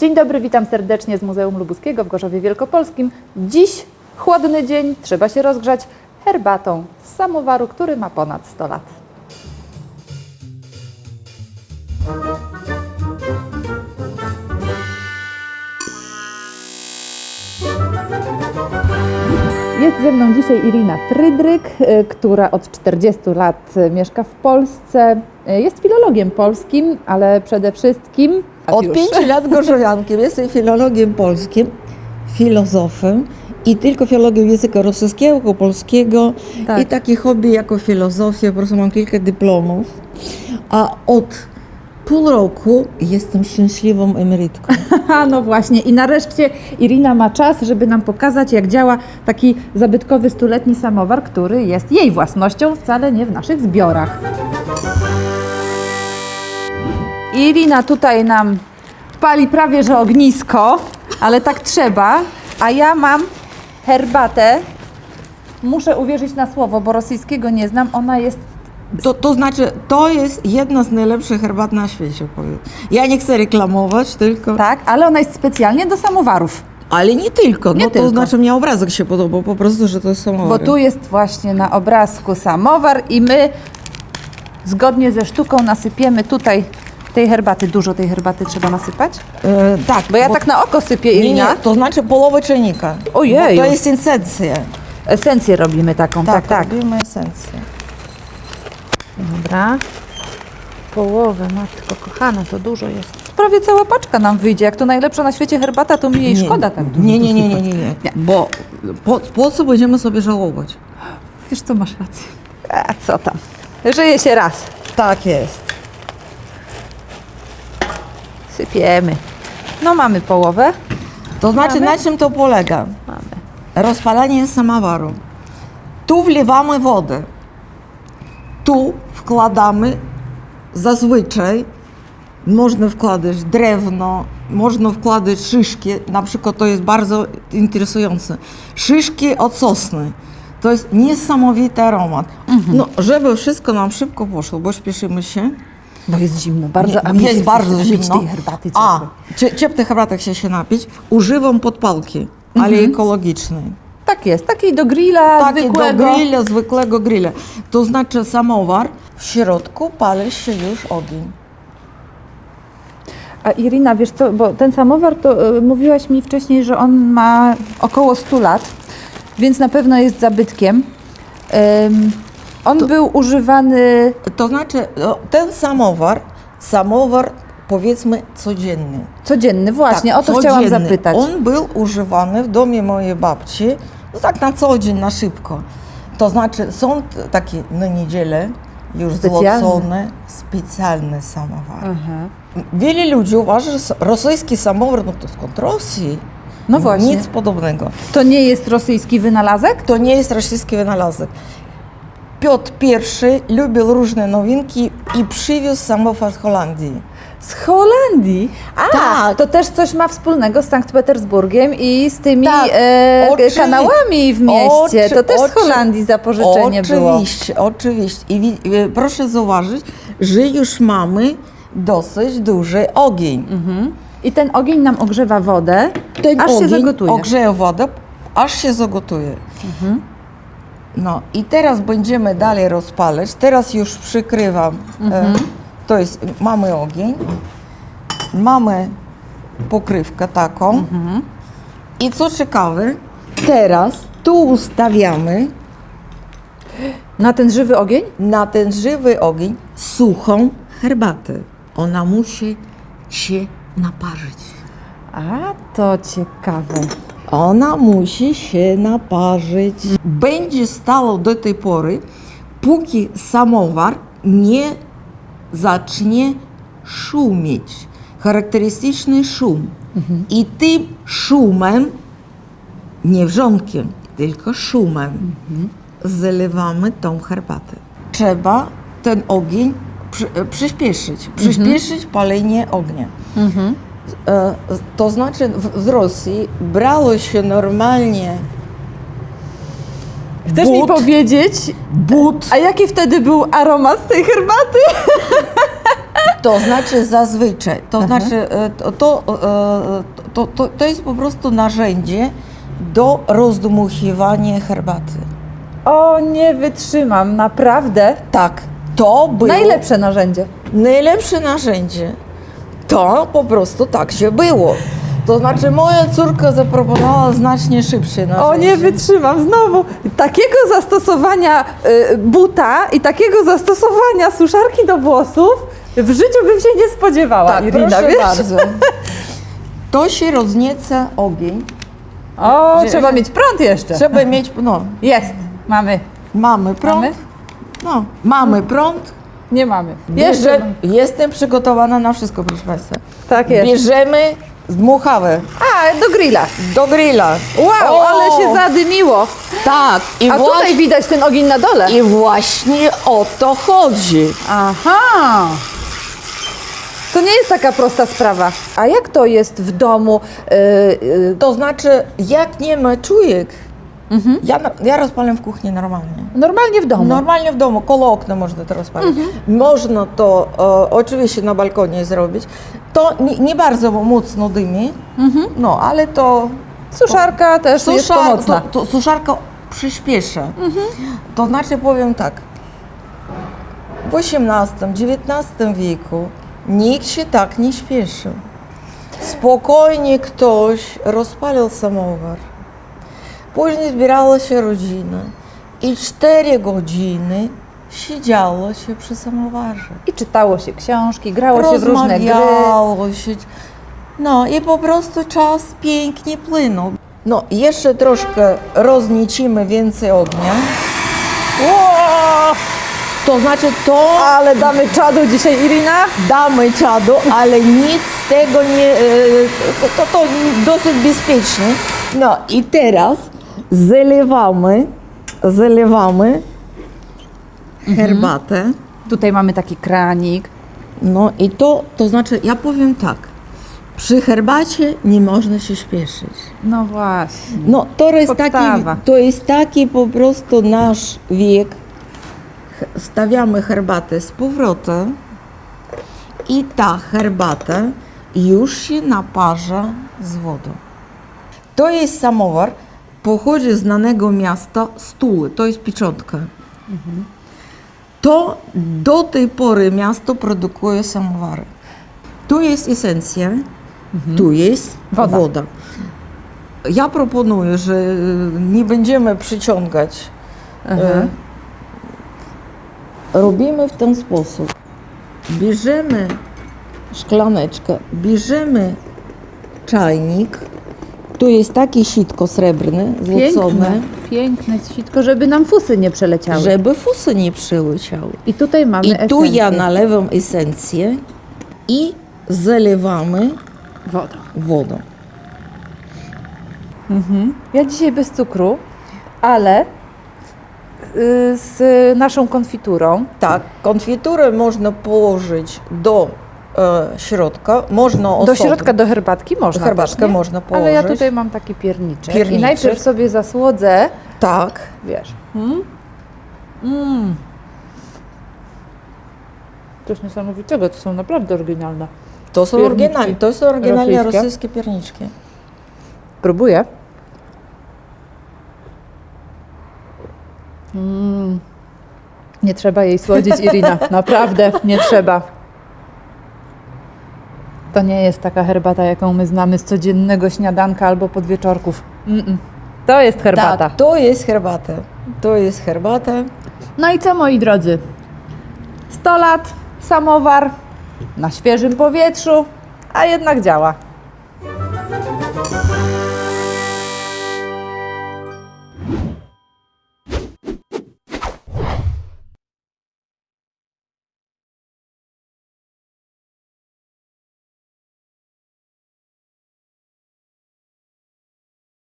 Dzień dobry, witam serdecznie z Muzeum Lubuskiego w Gorzowie Wielkopolskim. Dziś chłodny dzień, trzeba się rozgrzać herbatą z samowaru, który ma ponad 100 lat. Jest ze mną dzisiaj Irina Frydryk, y, która od 40 lat y, mieszka w Polsce. Y, Jest filologiem polskim, ale przede wszystkim... Od Już. pięciu lat gorzowiankiem. Jestem filologiem polskim, filozofem i tylko filologią języka rosyjskiego, polskiego Tak. i takie hobby jako filozofia, po prostu mam kilka dyplomów. A od pół roku jestem szczęśliwą emerytką. No właśnie i nareszcie Irina ma czas, żeby nam pokazać jak działa taki zabytkowy stuletni samowar, który jest jej własnością, wcale nie w naszych zbiorach. Irina tutaj nam pali prawie że ognisko, ale tak trzeba, a ja mam herbatę. Muszę uwierzyć na słowo, bo rosyjskiego nie znam. Ona jest To, to znaczy, to jest jedna z najlepszych herbat na świecie, powiem. Ja nie chcę reklamować, tylko... tak, ale ona jest specjalnie do samowarów. Ale nie tylko, Nie no tylko. to znaczy mnie obrazek się podobał, po prostu, że to jest samowar. Bo tu jest właśnie na obrazku samowar i my zgodnie ze sztuką nasypiemy tutaj tej herbaty. Dużo tej herbaty trzeba nasypać? E, tak, Bo ja tak na oko sypię, Nie, Irina. nie, to znaczy połowę czynnika. Ojeju. Bo to jest esencja. Esencję robimy taką, tak, tak. robimy esencję. Dobra. Połowę, matko kochana, to dużo jest. Prawie cała paczka nam wyjdzie. Jak to najlepsza na świecie herbata, to mi jej szkoda tak dużo Nie, nie, nie, nie, nie, nie. Bo po, po co będziemy sobie żałować? Wiesz co, masz rację. A co tam? Żyje się raz. Tak jest. Sypiemy. No mamy połowę. To znaczy, Mamy? na czym to polega? Mamy. Rozpalanie samowaru. Tu wlewamy wodę. Tu wkładamy zazwyczaj można wkładać drewno, można wkładać szyszki, na przykład to jest bardzo interesujące. Szyszki od sosny. To jest niesamowity aromat. No, żeby wszystko nam szybko poszło, bo śpieszymy się. Bo jest zimno, bardzo. Nie, a mi jest się bardzo zimno. tej herbaty A, ciepłej. cie- ciepłej herbaty chce się napić. Używam podpalki, ale ekologicznej. Tak jest, takiej do grilla Takie zwykłego. do grilla, zwykłego grilla. To znaczy samowar, w środku pali się już ogień. A Irina, wiesz co, bo ten samowar to y, mówiłaś mi wcześniej, że on ma około 100 lat, więc na pewno jest zabytkiem. Ym, on był używany. To znaczy no, ten samowar, samowar powiedzmy codzienny. Codzienny, właśnie, Tak, o to chciałam codzienny. zapytać. On był używany w domie mojej babci, no tak na co dzień, na szybko. To znaczy są takie na niedzielę już Specjalne. złocone specjalne samowary. Aha. Wiele ludzi uważa, że rosyjski samowar, no to skąd Rosji? No właśnie. Nic podobnego. To nie jest rosyjski wynalazek? To nie jest rosyjski wynalazek. Piotr I lubił różne nowinki i przywiózł samowar z Holandii. Z Holandii. A, Tak. to też coś ma wspólnego z Sankt Petersburgiem i z tymi Tak, e, kanałami w mieście. oczy- to też z oczy- Holandii zapożyczenie było. Oczywiście, oczywiście. I wi- e, proszę zauważyć, że już mamy dosyć duży ogień. I ten ogień nam ogrzewa wodę, Ten aż się zagotuje. ogrzeje wodę, aż się zagotuje. No i teraz będziemy dalej rozpalać. Teraz już przykrywam. E, to jest, mamy ogień, mamy pokrywkę taką. I co ciekawe, teraz tu ustawiamy Na ten żywy ogień? na ten żywy ogień suchą herbatę. Ona musi się naparzyć. A, to ciekawe. Ona musi się naparzyć. Będzie stało do tej pory, póki samowar nie zacznie szumieć. Charakterystyczny szum. I tym szumem, nie wrzątkiem, tylko szumem, zalewamy tą herbatę. Trzeba ten ogień przy, przyspieszyć. Przyspieszyć palenie ognia. E, To znaczy w, w Rosji brało się normalnie Chcesz mi but, powiedzieć, but, a jaki wtedy był aromat tej herbaty? To znaczy zazwyczaj, to znaczy e, to, to, e, to, to, to jest po prostu narzędzie do rozdmuchiwania herbaty. O, nie wytrzymam, naprawdę. Tak, to było Najlepsze narzędzie. najlepsze narzędzie. To po prostu tak się było. To znaczy moja córka zaproponowała znacznie szybsze narzędzie. O, nie wytrzymam znowu. Takiego zastosowania y, buta i takiego zastosowania suszarki do włosów w życiu bym się nie spodziewała, Tak, Irina, proszę wiesz? bardzo. To się roznieca ogień. O, trzeba mieć prąd jeszcze. Trzeba mieć, no, Jest, mamy. mamy prąd. Mamy? No, mamy prąd. Nie mamy. Jeszcze. Bierze, jestem przygotowana na wszystko, proszę Państwa. Tak jest. Bierzemy dmuchawę A, do grilla. do grilla. Wow, O! ale się zadymiło. Tak, i, A tutaj właśnie, widać ten ogień na dole. i właśnie o to chodzi. Aha. To nie jest taka prosta sprawa. A jak to jest w domu? Yy, yy, To znaczy, jak nie ma czujek, Mhm. ja, ja w kuchni normalnie. normalnie w domu. Normalnie w domu, koło okna można to rozpalić. Mhm. Można to oczywiście na balkonie zrobić. To nie, bardzo mocno dymi, no ale to Suszarka też jest Suszar- pomocna. To, to suszarka przyspiesza. Mhm. To znaczy powiem tak. W XVIII-XIX wieku nikt się tak nie śpieszył. Spokojnie ktoś rozpalił samowar. Później zbierała się rodzina i cztery godziny siedziało się przy samowarze. I czytało się książki, grało się w różne gry. Rozmawiało się. No i po prostu czas pięknie płynął. No, jeszcze troszkę rozniecimy więcej ognia. To znaczy to Ale damy czadu dzisiaj, Irina. damy czadu, ale nic z tego nie... e, To, to, to dosyć bezpieczne. No i teraz zalewamy, zalewamy herbatę. Tutaj mamy taki kranik. No i to, to znaczy, ja powiem tak, przy herbacie nie można się śpieszyć. No właśnie. No to jest, taki, Podstawa. to jest taki po prostu nasz wiek. Stawiamy herbatę z powrotem i ta herbata już się naparza z wodą. To jest samowar, pochodzi z znanego miasta Stuły, to jest pieczątka. To do tej pory miasto produkuje samowary. Tu jest esencja, tu jest Woda. woda. Ja proponuję, że y, nie będziemy przyciągać. Mhm. E, Robimy w ten sposób. Bierzemy szklaneczkę, bierzemy czajnik. Tu jest takie sitko srebrne, złocone, Piękne, piękne sitko, żeby nam fusy nie przeleciały. żeby fusy nie przyleciały. I tutaj mamy I tu ja nalewam esencję i zalewamy wodą. wodą. Ja dzisiaj bez cukru, ale y, z naszą konfiturą. Tak, konfiturę można położyć do środka, można Do osobno. środka do herbatki można. Herbatkę też, można Ale ja położyć. tutaj mam taki pierniczek. Pierniczek. I najpierw sobie zasłodzę, Tak, wiesz. Mm? Mm. Coś niesamowitego, to są naprawdę oryginalne. to są oryginalne, to są oryginalnie rosyjskie. rosyjskie pierniczki. Próbuję. Mm. Nie trzeba jej słodzić, Irina. Naprawdę, nie trzeba. To nie jest taka herbata, jaką my znamy z codziennego śniadanka albo podwieczorków. Mm-mm. To jest herbata. Tak, to jest herbata. To jest herbata. No i co, moi drodzy? 100 lat, samowar, na świeżym powietrzu, a jednak działa.